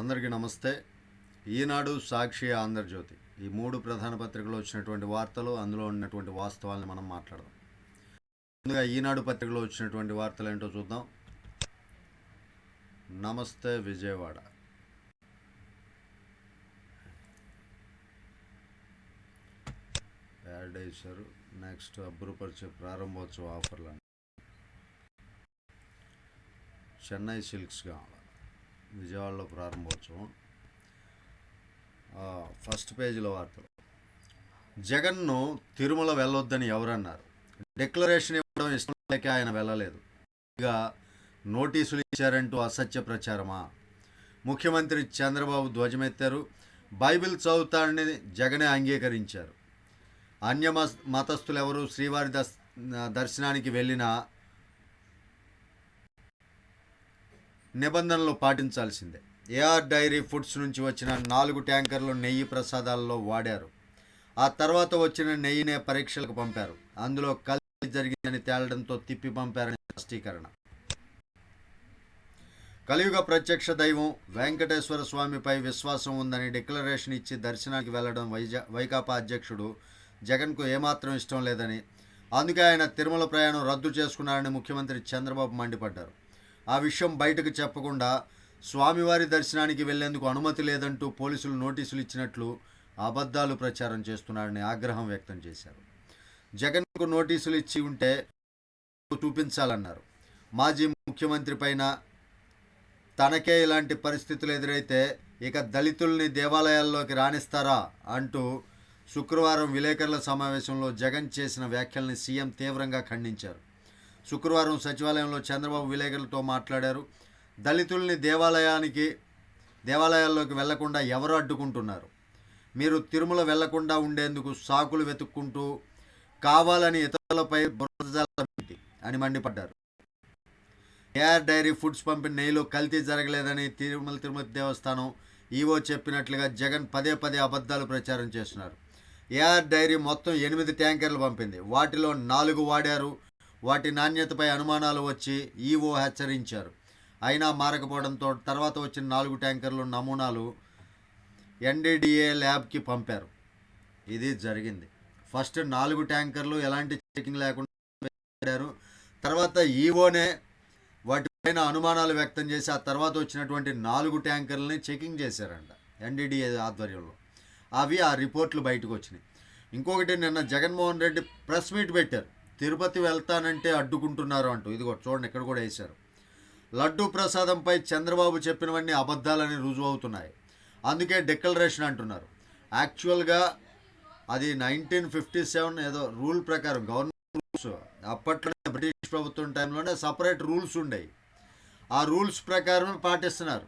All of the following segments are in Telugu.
అందరికీ నమస్తే. ఈనాడు సాక్షి ఆంధ్రజ్యోతి. ఈ మూడు ప్రధాన పత్రికలు వచ్చినటువంటి వార్తలు అందులో ఉన్నటువంటి వాస్తవాలను మనం మాట్లాడదాం. ముందుగా ఈనాడు పత్రికలో వచ్చినటువంటి వార్తలు ఏంటో చూద్దాం. నమస్తే విజయవాడ. యాడ్ వేశారు నెక్స్ట్ అబ్బురుపరిచే ప్రారంభోత్సవ ఆఫర్లు అండి చెన్నై సిల్క్స్ కావాలి? విజయవాడలో ప్రారంభోత్సవం. ఫస్ట్ పేజీలో వార్తలు జగన్ను తిరుమల వెళ్ళొద్దని ఎవరన్నారు? డిక్లరేషన్ ఇవ్వడం ఇష్టం లేక ఆయన వెళ్ళలేదు. ఇక నోటీసులు ఇచ్చారంటూ అసత్య ప్రచారమా? ముఖ్యమంత్రి చంద్రబాబు ధ్వజమెత్తారు. బైబిల్ చదువుతాడని జగనే అంగీకరించారు. అన్య మతస్థులెవరూ ఎవరు శ్రీవారి దర్శనానికి వెళ్ళినా నిబంధనలు పాటించాల్సిందే. ఏఆర్ డైరీ ఫుడ్స్ నుంచి వచ్చిన నాలుగు ట్యాంకర్లు నెయ్యి ప్రసాదాల్లో వాడారు. ఆ తర్వాత వచ్చిన నెయ్యినే పరీక్షలకు పంపారు. అందులో కల్తీ జరిగిందని తేలడంతో తిప్పి పంపారని స్పష్టీకరణ. కలియుగ ప్రత్యక్ష దైవం వెంకటేశ్వర స్వామిపై విశ్వాసం ఉందని డిక్లరేషన్ ఇచ్చి దర్శనానికి వెళ్ళడం వైజా వైకాపా అధ్యక్షుడు జగన్కు ఏమాత్రం ఇష్టం లేదని అందుకే ఆయన తిరుమల ప్రయాణం రద్దు చేసుకున్నారని ముఖ్యమంత్రి చంద్రబాబు మండిపడ్డారు. ఆ విషయం బయటకు చెప్పకుండా స్వామివారి దర్శనానికి వెళ్ళేందుకు అనుమతి లేదంటూ పోలీసులు నోటీసులు ఇచ్చినట్లు అబద్ధాలు ప్రచారం చేస్తున్నారని ఆగ్రహం వ్యక్తం చేశారు. జగన్కు నోటీసులు ఇచ్చి ఉంటే చూపించాలన్నారు. మాజీ ముఖ్యమంత్రి పైన తనకే ఇలాంటి పరిస్థితులు ఎదురైతే ఇక దళితుల్ని దేవాలయాల్లోకి రాణిస్తారా అంటూ శుక్రవారం విలేకరుల సమావేశంలో జగన్ చేసిన వ్యాఖ్యల్ని సీఎం తీవ్రంగా ఖండించారు. శుక్రవారం సచివాలయంలో చంద్రబాబు విలేకరులతో మాట్లాడారు. దళితుల్ని దేవాలయానికి దేవాలయాల్లోకి వెళ్ళకుండా ఎవరు అడ్డుకుంటున్నారు? మీరు తిరుమల వెళ్ళకుండా ఉండేందుకు సాకులు వెతుక్కుంటూ కావాలని ఇతరులపై బురద అని మండిపడ్డారు. ఏఆర్ డైరీ ఫుడ్స్ పంపిన నెయ్యిలో కల్తీ జరగలేదని తిరుమల తిరుమతి దేవస్థానం ఈవో చెప్పినట్లుగా జగన్ పదే పదే అబద్ధాలు ప్రచారం చేస్తున్నారు. ఏఆర్ డైరీ మొత్తం ఎనిమిది ట్యాంకర్లు పంపింది. వాటిలో నాలుగు వాడారు. వాటి నాణ్యతపై అనుమానాలు వచ్చి ఈవో హెచ్చరించారు. అయినా మారకపోవడంతో తర్వాత వచ్చిన నాలుగు ట్యాంకర్లు నమూనాలు ఎన్డీడీఏ ల్యాబ్కి పంపారు. ఇది జరిగింది. ఫస్ట్ నాలుగు ట్యాంకర్లు ఎలాంటి చెకింగ్ లేకుండా పెట్టారు. తర్వాత ఈవోనే వాటిపైన అనుమానాలు వ్యక్తం చేసి ఆ తర్వాత వచ్చినటువంటి నాలుగు ట్యాంకర్లని చెకింగ్ చేశారంట ఎన్డీడీఏ ఆధ్వర్యంలో. అవి ఆ రిపోర్ట్లు బయటకు వచ్చినాయి. ఇంకొకటి నిన్న జగన్మోహన్ రెడ్డి ప్రెస్ మీట్ పెట్టారు. తిరుపతి వెళ్తానంటే అడ్డుకుంటున్నారు అంటూ. ఇదిగో చూడండి ఇక్కడ కూడా వేశారు. లడ్డూ ప్రసాదంపై చంద్రబాబు చెప్పినవన్నీ అబద్ధాలని రుజువు అవుతున్నాయి. అందుకే డిక్లరేషన్ అంటున్నారు. యాక్చువల్గా అది నైన్టీన్ ఫిఫ్టీ సెవెన్ ఏదో రూల్ ప్రకారం గవర్నమెంట్ రూల్స్. అప్పట్లోనే బ్రిటిష్ ప్రభుత్వం టైంలోనే సపరేట్ రూల్స్ ఉండేవి ఆ రూల్స్ ప్రకారం పాటిస్తున్నారు.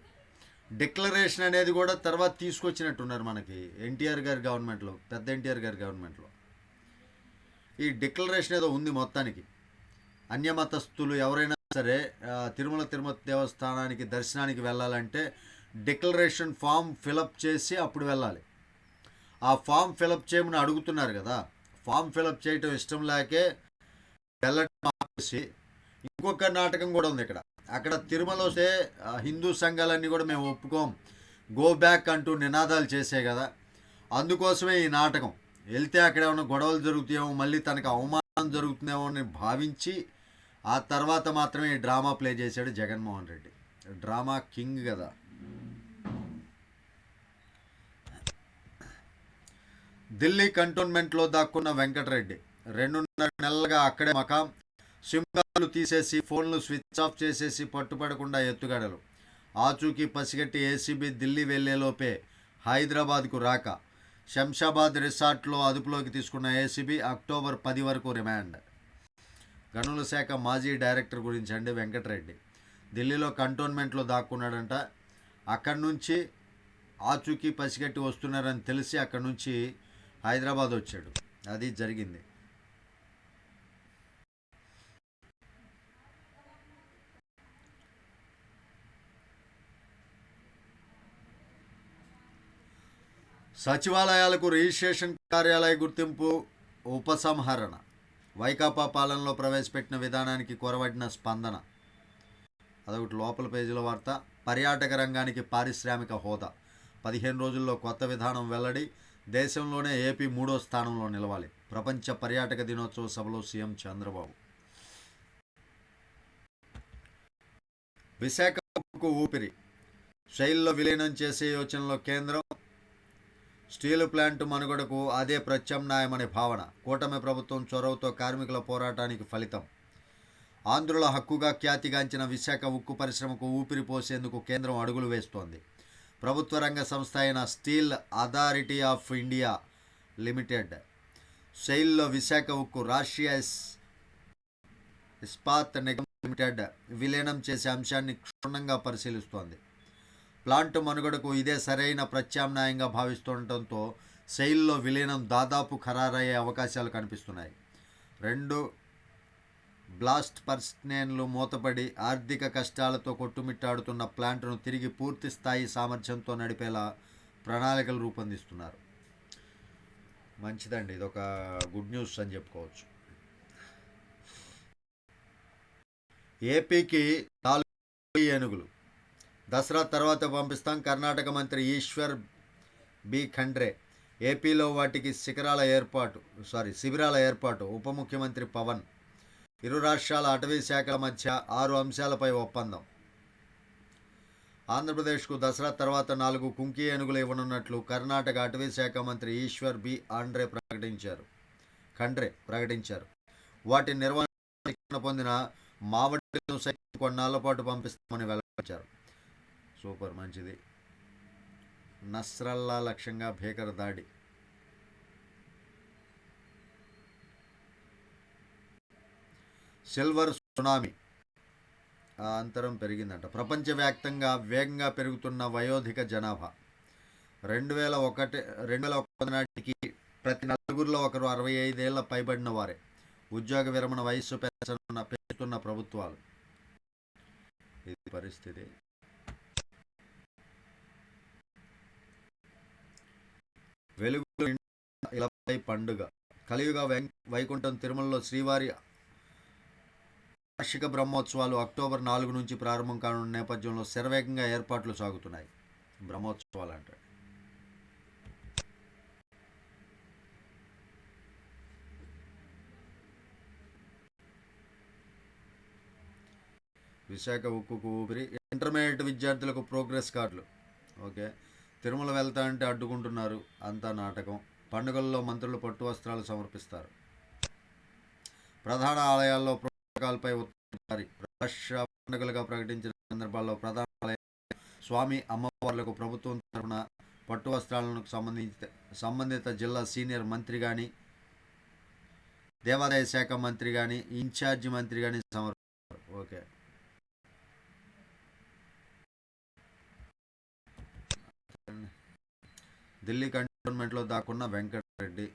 డిక్లరేషన్ అనేది కూడా తర్వాత తీసుకొచ్చినట్టున్నారు మనకి. ఎన్టీఆర్ గారి గవర్నమెంట్లో పెద్ద ఎన్టీఆర్ గారి గవర్నమెంట్లో. ఈ డిక్లరేషన్ ఏదో ఉంది మొత్తానికి. అన్యమతస్థులు ఎవరైనా సరే తిరుమల తిరుమతి దేవస్థానానికి దర్శనానికి వెళ్ళాలంటే డిక్లరేషన్ ఫామ్ ఫిలప్ చేసి అప్పుడు వెళ్ళాలి. ఆ ఫామ్ ఫిలప్ చేయమని అడుగుతున్నారు కదా ఫామ్ ఫిలప్ చేయటం ఇష్టం లేకే వెళ్ళటం ఆపేసి ఇంకొక నాటకం కూడా ఉంది ఇక్కడ. అక్కడ తిరుమల వస్తే హిందూ సంఘాలన్నీ కూడా మేము ఒప్పుకోం. గో బ్యాక్ అంటూ నినాదాలు చేసే కదా అందుకోసమే ఈ నాటకం. వెళ్తే అక్కడ ఏమైనా గొడవలు జరుగుతాయేమో మళ్ళీ తనకు అవమానం జరుగుతుందేమో అని భావించి ఆ తర్వాత మాత్రమే డ్రామా ప్లే చేశాడు జగన్మోహన్ రెడ్డి. డ్రామా కింగ్ కదా. ఢిల్లీ కంటోన్మెంట్లో దాక్కున్న వెంకటరెడ్డి. రెండున్నర నెలలుగా అక్కడే మకాం. సిమ్కార్లు తీసేసి ఫోన్లు స్విచ్ ఆఫ్ చేసేసి పట్టుపడకుండా ఎత్తుగడలు. ఆచూకీ పసిగట్టి ఏసీబీ ఢిల్లీ వెళ్ళేలోపే హైదరాబాద్కు రాక. శంషాబాద్ రిసార్ట్లో అదుపులోకి తీసుకున్న ఏసీబీ అక్టోబర్ పది వరకు రిమాండ్. గనుల శాఖ మాజీ డైరెక్టర్ గురించి అండి వెంకటరెడ్డి. ఢిల్లీలో కంటోన్మెంట్లో దాక్కున్నాడంట. అక్కడి నుంచి ఆచూకీ పసిగట్టి వస్తున్నారని తెలిసి అక్కడి నుంచి హైదరాబాద్ వచ్చాడు. అది జరిగింది. సచివాలయాలకు రిజిస్ట్రేషన్ కార్యాలయ గుర్తింపు ఉపసంహరణ. వైకాపా పాలనలో ప్రవేశపెట్టిన విధానానికి కొరవడిన స్పందన. అదొకటి లోపల పేజీల వార్త. పర్యాటక రంగానికి పారిశ్రామిక హోదా. పదిహేను రోజుల్లో కొత్త విధానం వెల్లడి దేశంలోనే ఏపీ మూడో స్థానంలో నిలవాలి. ప్రపంచ పర్యాటక దినోత్సవ సభలో సీఎం చంద్రబాబు. విశాఖకు ఊపిరి. శైలిలో విలీనం చేసే యోచనలో కేంద్రం స్టీలు ప్లాంట్ మనుగడకు అదే ప్రత్యామ్నాయమనే భావన. కూటమి ప్రభుత్వం చొరవతో కార్మికుల పోరాటానికి ఫలితం. ఆంధ్రుల హక్కుగా ఖ్యాతిగాంచిన విశాఖ ఉక్కు పరిశ్రమకు ఊపిరి పోసేందుకు కేంద్రం అడుగులు వేస్తోంది. ప్రభుత్వ రంగ సంస్థ అయిన steel authority of India limited సెయిల్లో Visakha ఉక్కు రాష్ట్రీయ ఇస్పాత్ నిగమ్ లిమిటెడ్ విలీనం చేసే అంశాన్ని క్షుణ్ణంగా పరిశీలిస్తోంది. ప్లాంట్ మనుగడకు ఇదే సరైన ప్రత్యామ్నాయంగా భావిస్తుండటంతో శైలిలో విలీనం దాదాపు ఖరారయ్యే అవకాశాలు కనిపిస్తున్నాయి. రెండు బ్లాస్ట్ పర్స్నేన్లు మూతపడి ఆర్థిక కష్టాలతో కొట్టుమిట్టాడుతున్న ప్లాంట్ను తిరిగి పూర్తి స్థాయి సామర్థ్యంతో నడిపేలా ప్రణాళికలు రూపొందిస్తున్నారు. మంచిదండి ఇది ఒక గుడ్ న్యూస్ అని చెప్పుకోవచ్చు. ఏపీకి నాలుగు ఏనుగులు. దసరా తర్వాత పంపిస్తాం. కర్ణాటక మంత్రి ఈశ్వర్ బి. ఖండ్రే ఏపీలో వాటికి శిఖరాల ఏర్పాటు సారీ శిబిరాల ఏర్పాటు ఉప ముఖ్యమంత్రి పవన్. ఇరు రాష్ట్రాల అటవీ శాఖల మధ్య ఆరు అంశాలపై ఒప్పందం. ఆంధ్రప్రదేశ్కు దసరా తర్వాత నాలుగు కుంకి ఏనుగులు ఇవ్వనున్నట్లు కర్ణాటక అటవీ శాఖ మంత్రి ఈశ్వర్ బి. ఆండ్రే ప్రకటించారు. ఖండ్రే ప్రకటించారు. వాటి నిర్వహణ పొందిన మావడిలను సైతం కొన్నాళ్ళ పాటు పంపిస్తామని వెల్లడించారు. సూపర్ మంచిది. నస్రల్లా లక్ష్యంగా భీకర దాడి. Silver tsunami. ఆ అంతరం పెరిగిందంట. ప్రపంచవ్యాప్తంగా వేగంగా పెరుగుతున్న వయోధిక జనాభా. రెండు వేల ఒకటి రెండు వేల ఒకటి నాటికి ప్రతి నలుగురిలో ఒకరు అరవై ఐదేళ్ళ పైబడిన వారే. ఉద్యోగ విరమణ వయస్సు పెంచనున్న పెంచుతున్న ప్రభుత్వాలు. ఇది పరిస్థితి. వెలుగు ఇలపై పండుగ. కలియుగ వైకుంఠం తిరుమలలో శ్రీవారి వార్షిక బ్రహ్మోత్సవాలు అక్టోబర్ నాలుగు నుంచి ప్రారంభం కానున్న నేపథ్యంలో శరవేగంగా ఏర్పాట్లు సాగుతున్నాయి. బ్రహ్మోత్సవాలు అంటాడు విశాఖ ఉక్కుకు ఊపిరి. ఇంటర్మీడియట్ విద్యార్థులకు ప్రోగ్రెస్ కార్డులు. ఓకే. తిరుమల వెళ్తా అంటే అడ్డుకుంటున్నారు. అంతా నాటకం. పండుగల్లో మంత్రులు పట్టు వస్త్రాలు సమర్పిస్తారు. ప్రధాన ఆలయాల్లో ప్రోటోకాల్పై ఉత్తర్వులు పండుగలుగా ప్రకటించిన సందర్భాల్లో ప్రధాన ఆలయ స్వామి అమ్మవార్లకు ప్రభుత్వం తరఫున పట్టు వస్త్రాలను సంబంధించి సంబంధిత జిల్లా సీనియర్ మంత్రి కానీ దేవాదాయ శాఖ మంత్రి కానీ ఇన్ఛార్జి మంత్రి కానీ సమర్పిస్తారు. ఓకే. ఢిల్లీ కంటోన్మెంట్లో దాక్కున్న వెంకటరెడ్డి.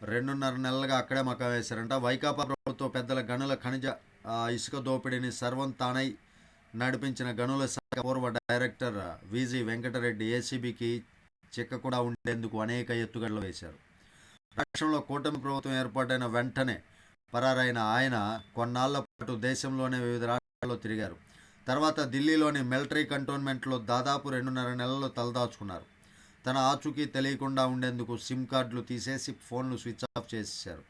రెండున్నర నెలలుగా అక్కడే మకం వేశారంట. వైకాపా ప్రభుత్వ పెద్దల గనుల ఖనిజ ఆ, ఇసుక దోపిడీని సర్వం తానై నడిపించిన గనుల శాఖ పూర్వ డైరెక్టర్ విజి వెంకటరెడ్డి ఏసీబీకి చిక్కకుండా ఉండేందుకు అనేక ఎత్తుగడలు వేశారు. రాష్ట్రంలో కూటమి ప్రభుత్వం ఏర్పాటైన వెంటనే పరారైన ఆయన కొన్నాళ్ళ పాటు దేశంలోనే వివిధ రాష్ట్రాల్లో తిరిగారు. తర్వాత ఢిల్లీలోని మిలిటరీ కంటోన్మెంట్లో దాదాపు రెండున్నర నెలలు తలదాచుకున్నారు. తన ఆచూకీ తెలియకుండా ఉండేందుకు సిమ్ కార్డులు తీసేసి ఫోన్లు స్విచ్ ఆఫ్ చేసేశారు.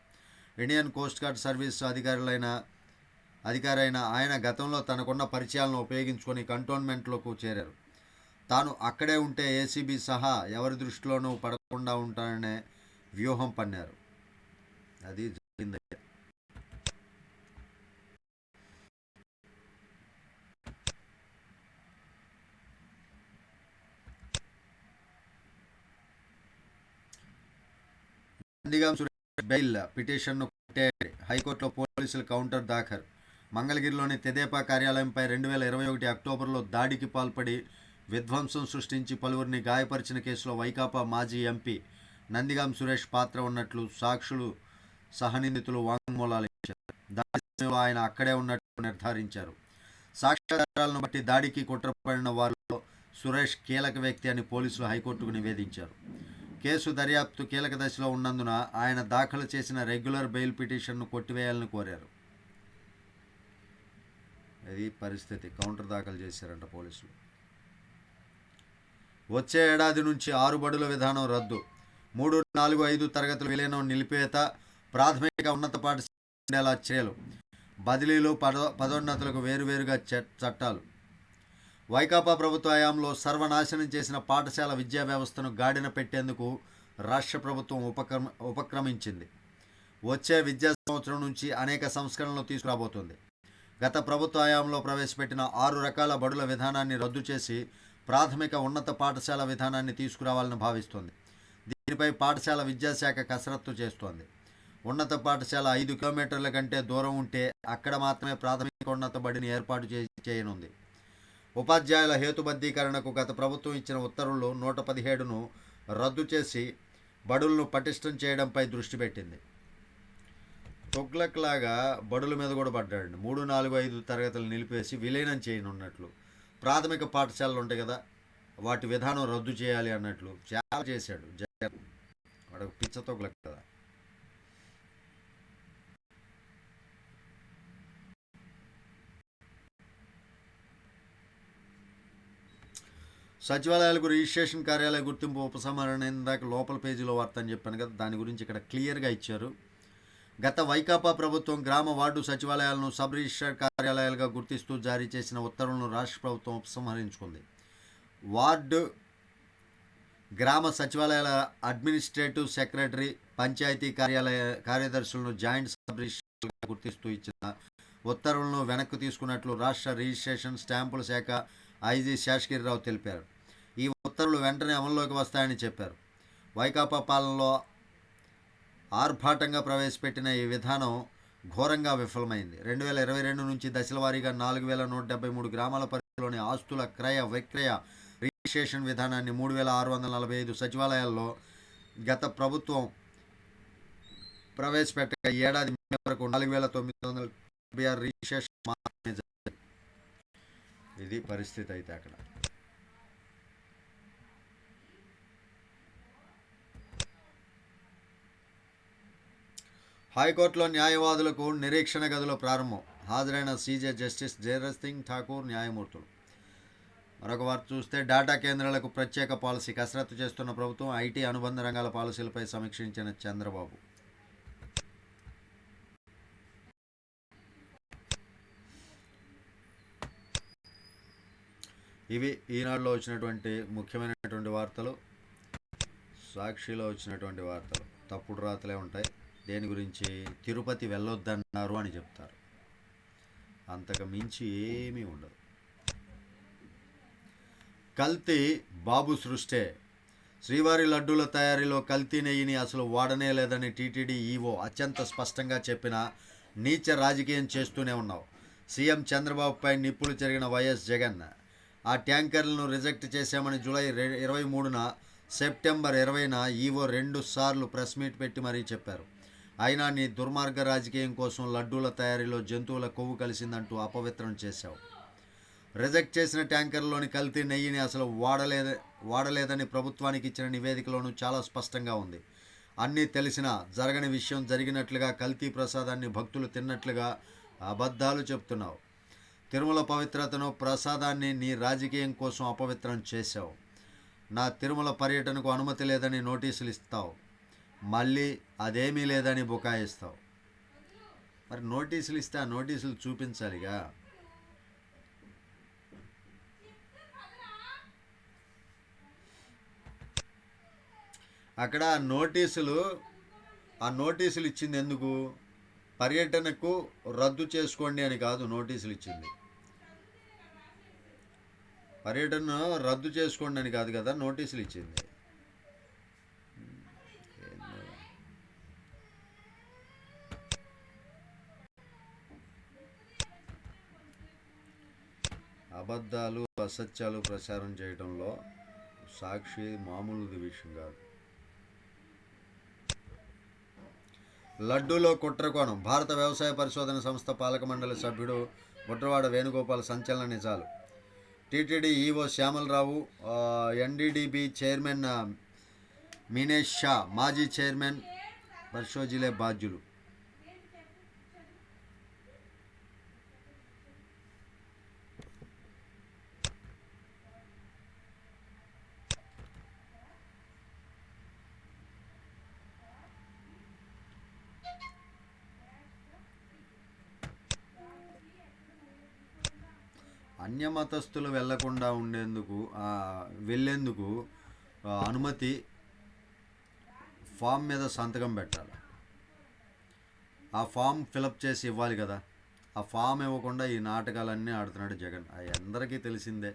ఇండియన్ కోస్ట్ గార్డ్ సర్వీస్ అధికారులైన అధికారైన ఆయన గతంలో తనకున్న పరిచయాలను ఉపయోగించుకొని కంటోన్మెంట్లోకి చేరారు. తాను అక్కడే ఉంటే ఏసీబీ సహా ఎవరి దృష్టిలోనూ పడకుండా ఉంటాననే వ్యూహం పన్నారు. అది జరిగింది నందిగాం సురేష్ బెయిల్ పిటిషన్ను హైకోర్టులో పోలీసులు కౌంటర్ దాఖలు. మంగళగిరిలోని తెదేపా కార్యాలయంపై రెండు వేల ఇరవై ఒకటి అక్టోబర్లో దాడికి పాల్పడి విధ్వంసం సృష్టించి పలువురిని గాయపరిచిన కేసులో వైకాపా మాజీ ఎంపీ నందిగాం సురేష్ పాత్ర ఉన్నట్లు సాక్షులు సహనిందితులు వాంగ్మూలాలు ఇచ్చారు. దాడి సమయంలో ఆయన అక్కడే ఉన్నట్లు నిర్ధారించారు. సాక్ష్యాధారాలను బట్టి దాడికి కుట్రపడిన వారిలో సురేష్ కీలక వ్యక్తి అని పోలీసులు హైకోర్టుకు నివేదించారు. కేసు దర్యాప్తు కీలక దశలో ఉన్నందున ఆయన దాఖలు చేసిన రెగ్యులర్ బెయిల్ పిటిషన్ను కొట్టివేయాలని కోరారు. ఇది పరిస్థితి. కౌంటర్ దాఖలు చేశారంట పోలీసులు. వచ్చే ఏడాది నుంచి ఆరు బడుల విధానం రద్దు. మూడు నాలుగు ఐదు తరగతుల విలీనం నిలిపేత ప్రాథమిక ఉన్నత పాఠశాల చర్యలు బదిలీలు పదో పదోన్నతులకు వేరువేరుగా చట్టాలు. వైకాపా ప్రభుత్వ హయాంలో సర్వనాశనం చేసిన పాఠశాల విద్యా వ్యవస్థను గాడిన పెట్టేందుకు రాష్ట్ర ప్రభుత్వం ఉపక్రమ ఉపక్రమించింది. వచ్చే విద్యా సంవత్సరం నుంచి అనేక సంస్కరణలు తీసుకురాబోతుంది. గత ప్రభుత్వ హయాంలో ప్రవేశపెట్టిన ఆరు రకాల బడుల విధానాన్ని రద్దు చేసి ప్రాథమిక ఉన్నత పాఠశాల విధానాన్ని తీసుకురావాలని భావిస్తోంది. దీనిపై పాఠశాల విద్యాశాఖ కసరత్తు చేస్తోంది. ఉన్నత పాఠశాల ఐదు కిలోమీటర్ల కంటే దూరం ఉంటే అక్కడ మాత్రమే ప్రాథమిక ఉన్నత బడిని ఏర్పాటు చేయనుంది. ఉపాధ్యాయుల హేతుబద్ధీకరణకు గత ప్రభుత్వం ఇచ్చిన ఉత్తర్వులు నూట పదిహేడును రద్దు చేసి బడులను పటిష్టం చేయడంపై దృష్టి పెట్టింది. తొగ్లక్ లాగా బడుల మీద కూడా పడ్డాడు మూడు నాలుగు ఐదు తరగతులు నిలిపేసి విలీనం చేయనున్నట్లు. ప్రాథమిక పాఠశాలలు ఉంటాయి కదా వాటి విధానం రద్దు చేయాలి అన్నట్లు చాలా చేశాడు. జగన్ వాడు పిచ్చ తొగ్లక్ కదా. సచివాలయాలకు రిజిస్ట్రేషన్ కార్యాలయ గుర్తింపు ఉపసంహరణ ఇందాక లోపల పేజీలో వార్త అని చెప్పాను కదా దాని గురించి ఇక్కడ క్లియర్గా ఇచ్చారు. గత వైకాపా ప్రభుత్వం గ్రామ వార్డు సచివాలయాలను సబ్ రిజిస్ట్రార్ కార్యాలయాలుగా గుర్తిస్తూ జారీ చేసిన ఉత్తర్వులను రాష్ట్ర ప్రభుత్వం ఉపసంహరించుకుంది. వార్డు గ్రామ సచివాలయాల అడ్మినిస్ట్రేటివ్ సెక్రటరీ పంచాయతీ కార్యాలయ కార్యదర్శులను జాయింట్ సబ్ రిజిస్ట్రార్గా గుర్తిస్తూ ఇచ్చిన ఉత్తర్వులను వెనక్కు తీసుకున్నట్లు రాష్ట్ర రిజిస్ట్రేషన్ స్టాంపుల శాఖ ఐజీ శేషగిరిరావు తెలిపారు. ఈ ఉత్తర్వులు వెంటనే అమల్లోకి వస్తాయని చెప్పారు. వైకాపా పాలనలో ఆర్భాటంగా ప్రవేశపెట్టిన ఈ విధానం ఘోరంగా విఫలమైంది. రెండు వేల ఇరవై రెండు నుంచి దశల వారీగా నాలుగు వేల నూట డెబ్బై మూడు గ్రామాల పరిధిలోని ఆస్తుల క్రయ విక్రయ రిజిస్ట్రేషన్ విధానాన్ని మూడు వేల ఆరు వందల నలభై ఐదు సచివాలయాల్లో గత ప్రభుత్వం ప్రవేశపెట్టగా ఏడాది మే వరకు నాలుగు వేల తొమ్మిది వందల డెబ్బై ఆరు రిజిస్ట్రేషన్ ఇది పరిస్థితి అయితే అక్కడ. హైకోర్టులో న్యాయవాదులకు నిరీక్షణ గదిలో ప్రారంభం. హాజరైన సీజే జస్టిస్ జయరస్ సింగ్ ఠాకూర్ న్యాయమూర్తులు. మరొక వారు చూస్తే డేటా కేంద్రాలకు ప్రత్యేక పాలసీ కసరత్తు చేస్తున్న ప్రభుత్వం ఐటీ అనుబంధ రంగాల పాలసీలపై సమీక్షించిన చంద్రబాబు. ఇవి ఈనాడులో వచ్చినటువంటి ముఖ్యమైనటువంటి వార్తలు. సాక్షిలో వచ్చినటువంటి వార్తలు. తప్పుడు రాతలే ఉంటాయి. దేని గురించి తిరుపతి వెళ్ళొద్దన్నారు అని చెప్తారు. అంతకు మించి ఏమీ ఉండదు. కల్తీ బాబు సృష్టే. శ్రీవారి లడ్డూల తయారీలో కల్తీ నెయ్యిని అసలు వాడనే లేదని టీటీడీ ఈవో అత్యంత స్పష్టంగా చెప్పిన నీచ రాజకీయం చేస్తూనే ఉన్నావు. సీఎం చంద్రబాబుపై నిప్పులు జరిగిన వైఎస్ జగన్. ఆ ట్యాంకర్లను రిజెక్ట్ చేశామని జూలై ఇరవై మూడున సెప్టెంబర్ ఇరవైన ఈవో రెండు సార్లు ప్రెస్ మీట్ పెట్టి మరీ చెప్పారు. అయినా నీ దుర్మార్గ రాజకీయం కోసం లడ్డూల తయారీలో జంతువుల కొవ్వు కలిసిందంటూ అపవిత్రం చేశావు. రిజెక్ట్ చేసిన ట్యాంకర్లోని కల్తీ నెయ్యిని అసలు వాడలేద వాడలేదని ప్రభుత్వానికి ఇచ్చిన నివేదికలోనూ చాలా స్పష్టంగా ఉంది. అన్నీ తెలిసినా జరగని విషయం జరిగినట్లుగా కల్తీ ప్రసాదాన్ని భక్తులు తిన్నట్లుగా అబద్ధాలు చెప్తున్నావు. తిరుమల పవిత్రతను ప్రసాదాన్ని నీ రాజకీయం కోసం అపవిత్రం చేశావు. నా తిరుమల పర్యటనకు అనుమతి లేదని నోటీసులు ఇస్తావు. మళ్ళీ అదేమీ లేదని బుకాయిస్తావు. మరి నోటీసులు ఇస్తే ఆ నోటీసులు చూపించాలిగా? అక్కడ నోటీసులు ఆ నోటీసులు ఇచ్చింది ఎందుకు? పర్యటనకు రద్దు చేసుకోండి అని కాదు నోటీసులు ఇచ్చింది. పర్యటన రద్దు చేసుకోండి అని కాదు కదా నోటీసులు ఇచ్చింది ఏందో. అబద్ధాలు అసత్యాలు ప్రచారం చేయడంలో సాక్షి మామూలు విషయం కాదు లడ్డూలో కుట్రకోణం భారత వ్యవసాయ పరిశోధన సంస్థ పాలక మండలి సభ్యుడు బుట్రవాడ వేణుగోపాల్ సంచలన నిజాలు. TTD EO Syamala Rao NDDB chairman Minesh Meenesh Shah మాజీ చైర్మన్ పర్షోజిలే బాధ్యులు. అన్యమతస్థులు వెళ్ళకుండా ఉండేందుకు వెళ్ళేందుకు అనుమతి ఫామ్ మీద సంతకం పెట్టాలి. ఆ ఫామ్ ఫిలప్ చేసి ఇవ్వాలి కదా. ఆ ఫామ్ ఇవ్వకుండా ఈ నాటకాలన్నీ ఆడుతున్నాడు జగన్. అవి అందరికీ తెలిసిందే.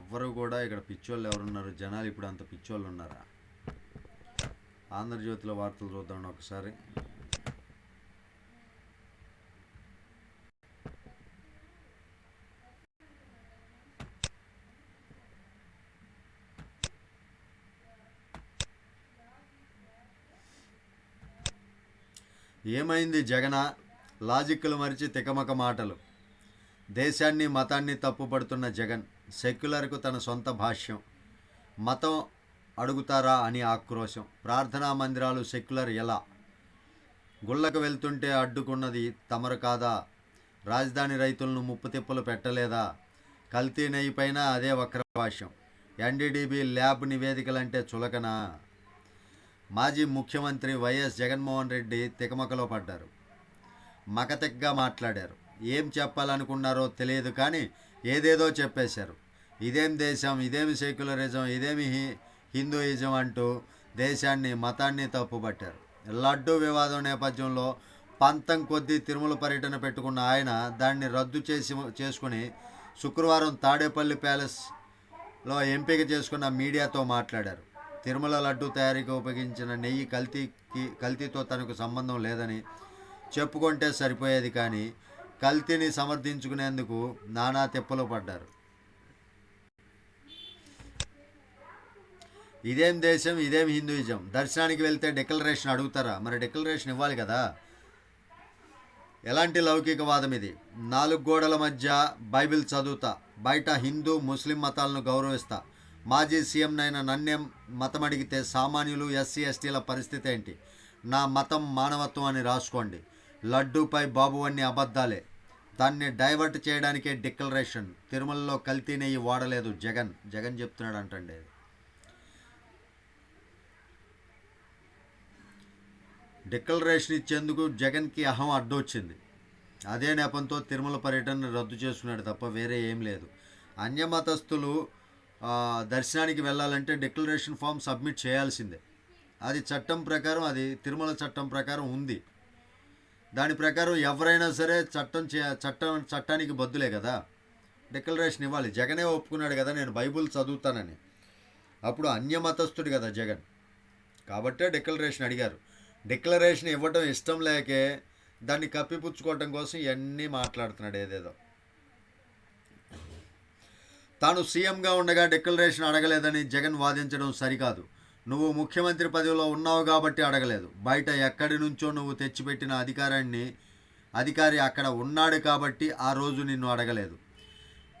ఎవ్వరు కూడా ఇక్కడ పిచ్చోళ్ళు ఎవరున్నారు? జనాలు ఇప్పుడు అంత పిచ్చోళ్ళు ఉన్నారా? ఆంధ్రజ్యోతిలో వార్తలు చూద్దాం ఒకసారి. ఏమైంది జగన? లాజిక్లు మరిచి తికమక మాటలు. దేశాన్ని మతాన్ని తప్పుపడుతున్న జగన్ సెక్యులర్కు తన సొంత భాష్యం. మతం అడుగుతారా అని ఆక్రోశం. ప్రార్థనా మందిరాలు సెక్యులర్ ఎలా? గుళ్ళకు వెళ్తుంటే అడ్డుకున్నది తమరు కాదా? రాజధాని రైతులను ముప్పు తిప్పలు పెట్టలేదా? కల్తీ నెయ్యి పైన అదే వక్రభాష్యం. NDDB lab నివేదికలంటే చులకనా? మాజీ ముఖ్యమంత్రి వైఎస్ జగన్మోహన్ రెడ్డి తికమకలో పడ్డారు. మకతిగ్గా మాట్లాడారు. ఏం చెప్పాలనుకున్నారో తెలియదు కానీ ఏదేదో చెప్పేశారు. ఇదేం దేశం ఇదేమి సెక్యులరిజం ఇదేమి హి- హిందూయిజం అంటూ దేశాన్ని మతాన్ని తప్పుపట్టారు. లడ్డూ వివాదం నేపథ్యంలో పంతం కొద్దీ తిరుమల పర్యటన పెట్టుకున్న ఆయన దాన్ని రద్దు చేసి చేసుకుని శుక్రవారం తాడేపల్లి ప్యాలెస్లో ఎంపిక చేసుకున్న మీడియాతో మాట్లాడారు. తిరుమల లడ్డు తయారీకి ఉపయోగించిన నెయ్యి కల్తీకి కల్తీతో తనకు సంబంధం లేదని చెప్పుకుంటే సరిపోయేది కానీ కల్తీని సమర్థించుకునేందుకు నానా తెప్పలు పడ్డారు. ఇదేం దేశం ఇదేం హిందూయిజం? దర్శనానికి వెళ్తే డిక్లరేషన్ అడుగుతారా? మరి డిక్లరేషన్ ఇవ్వాలి కదా. ఎలాంటి లౌకికవాదం ఇది? నాలుగు గోడల మధ్య బైబిల్ చదువుతా బయట హిందూ ముస్లిం మతాలను గౌరవిస్తా మాజీ సీఎంనైన నన్నేం మతం అడిగితే సామాన్యులు ఎస్సీ ఎస్టీల పరిస్థితి ఏంటి? నా మతం మానవత్వం అని రాసుకోండి. లడ్డూపై బాబు అన్ని అబద్ధాలే. దాన్ని డైవర్ట్ చేయడానికే డిక్లరేషన్. తిరుమలలో కల్తీ నెయ్యి వాడలేదు జగన్. జగన్ చెప్తున్నాడు అంటండి డిక్లరేషన్ ఇచ్చేందుకు జగన్కి అహం అడ్డొచ్చింది. అదే నేపంతో తిరుమల పర్యటన రద్దు చేస్తున్నాడు తప్ప వేరే ఏం లేదు. అన్యమతస్థులు దర్శనానికి వెళ్ళాలంటే డిక్లరేషన్ ఫామ్ సబ్మిట్ చేయాల్సిందే. అది చట్టం ప్రకారం అది తిరుమల చట్టం ప్రకారం ఉంది. దాని ప్రకారం ఎవరైనా సరే చట్టం చే చట్టం చట్టానికి బద్దులే కదా. డిక్లరేషన్ ఇవ్వాలి. జగనే ఒప్పుకున్నాడు కదా నేను బైబుల్ చదువుతానని. అప్పుడు అన్యమతస్థుడు కదా జగన్. కాబట్టే డిక్లరేషన్ అడిగారు. డిక్లరేషన్ ఇవ్వడం ఇష్టం లేకే దాన్ని కప్పిపుచ్చుకోవటం కోసం ఇవన్నీ మాట్లాడుతున్నాడు ఏదేదో. తాను సీఎంగా ఉండగా డిక్లరేషన్ అడగలేదని జగన్ వాదించడం సరికాదు. నువ్వు ముఖ్యమంత్రి పదవిలో ఉన్నావు కాబట్టి అడగలేదు. బయట ఎక్కడి నుంచో నువ్వు తెచ్చిపెట్టిన అధికారాన్ని అధికారి అక్కడ ఉన్నాడు కాబట్టి ఆ రోజు నిన్ను అడగలేదు.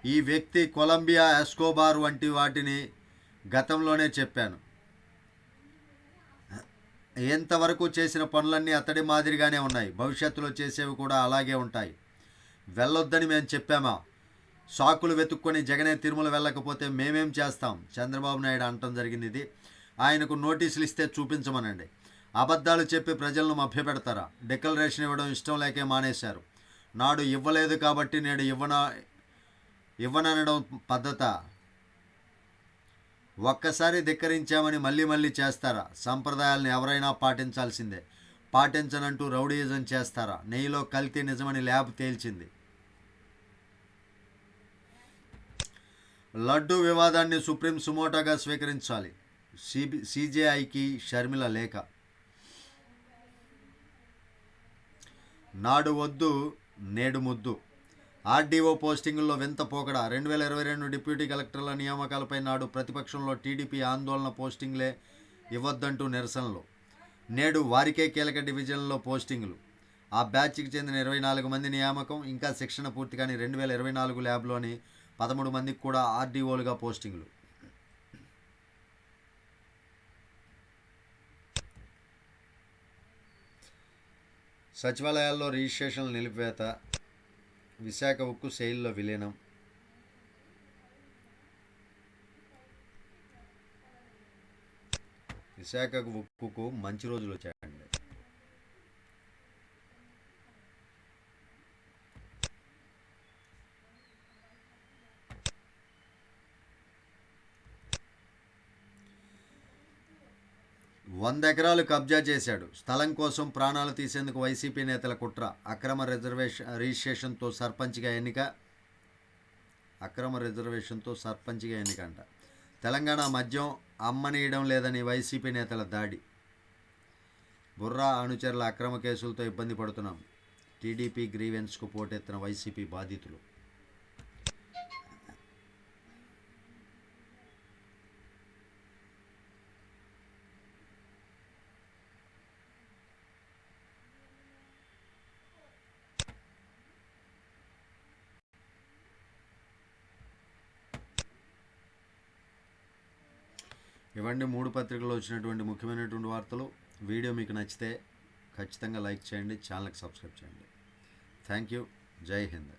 ఈ వ్యక్తి కొలంబియా ఎస్కోబార్ వంటి వాటిని గతంలోనే చెప్పాను. ఎంతవరకు చేసిన పనులన్నీ అతడి మాదిరిగానే ఉన్నాయి. భవిష్యత్తులో చేసేవి కూడా అలాగే ఉంటాయి. వెళ్ళొద్దని మేము చెప్పామా? సాకులు వెతుక్కొని జగనే తిరుమల వెళ్ళకపోతే మేమేం చేస్తాం? చంద్రబాబు నాయుడు అనటం జరిగింది ఇది. ఆయనకు నోటీసులు ఇస్తే చూపించమనండి. అబద్ధాలు చెప్పి ప్రజలను మభ్యపెడతారా? డిక్లరేషన్ ఇవ్వడం ఇష్టం లేకే మానేశారు. నాడు ఇవ్వలేదు కాబట్టి నేడు ఇవ్వన ఇవ్వననడం పద్ధత? ఒక్కసారి ధిక్కరించామని మళ్ళీ మళ్ళీ చేస్తారా? సంప్రదాయాలను ఎవరైనా పాటించాల్సిందే. పాటించనంటూ రౌడీయిజం చేస్తారా? నెయ్యిలో కల్తీ నిజమని ల్యాబ్ తేల్చింది. లడ్డు వివాదాన్ని సుప్రీం సుమోటాగా స్వీకరించాలి. సిబి సిజేఐకి షర్మిల లేఖ. నాడు వద్దు నేడు ముద్దు. ఆర్డీఓ పోస్టింగుల్లో వింత పోకడ. రెండు వేల ఇరవై రెండు డిప్యూటీ కలెక్టర్ల నియామకాలపై నాడు ప్రతిపక్షంలో టీడీపీ ఆందోళన పోస్టింగ్లే ఇవ్వద్దంటూ నిరసనలు. నేడు వారికే కీలక డివిజన్లో పోస్టింగులు. ఆ బ్యాచ్కి చెందిన ఇరవై నాలుగు మంది నియామకం ఇంకా శిక్షణ పూర్తి కానీ రెండు వేల ఇరవై నాలుగు ల్యాబ్లోని పదమూడు మందికి కూడా ఆర్డీఓలుగా పోస్టింగ్లు. సచివాలయాల్లో రిజిస్ట్రేషన్లు నిలిపివేత విశాఖ ఉక్కు శైలిలో విలీనం. విశాఖ ఉక్కుకు మంచి రోజులు వచ్చాయండి. వంద ఎకరాలు కబ్జా చేశాడు. స్థలం కోసం ప్రాణాలు తీసేందుకు వైసీపీ నేతల కుట్ర అక్రమ రిజర్వేషన్ రిజిస్ట్రేషన్తో సర్పంచ్గా ఎన్నిక అక్రమ రిజర్వేషన్తో సర్పంచ్గా ఎన్నిక అంట తెలంగాణ మద్యం అమ్మనీయడం లేదని వైసీపీ నేతల దాడి. బుర్రా అనుచరుల అక్రమ కేసులతో ఇబ్బంది పడుతున్నాం. టీడీపీ గ్రీవెన్స్కు పోటెత్తిన వైసీపీ బాధితులు. ఇవన్నీ మూడు పత్రికల్లో వచ్చినటువంటి ముఖ్యమైనటువంటి వార్తలు. వీడియో మీకు నచ్చితే ఖచ్చితంగా లైక్ చేయండి ఛానల్కి సబ్స్క్రైబ్ చేయండి. Thank you. జై హింద్.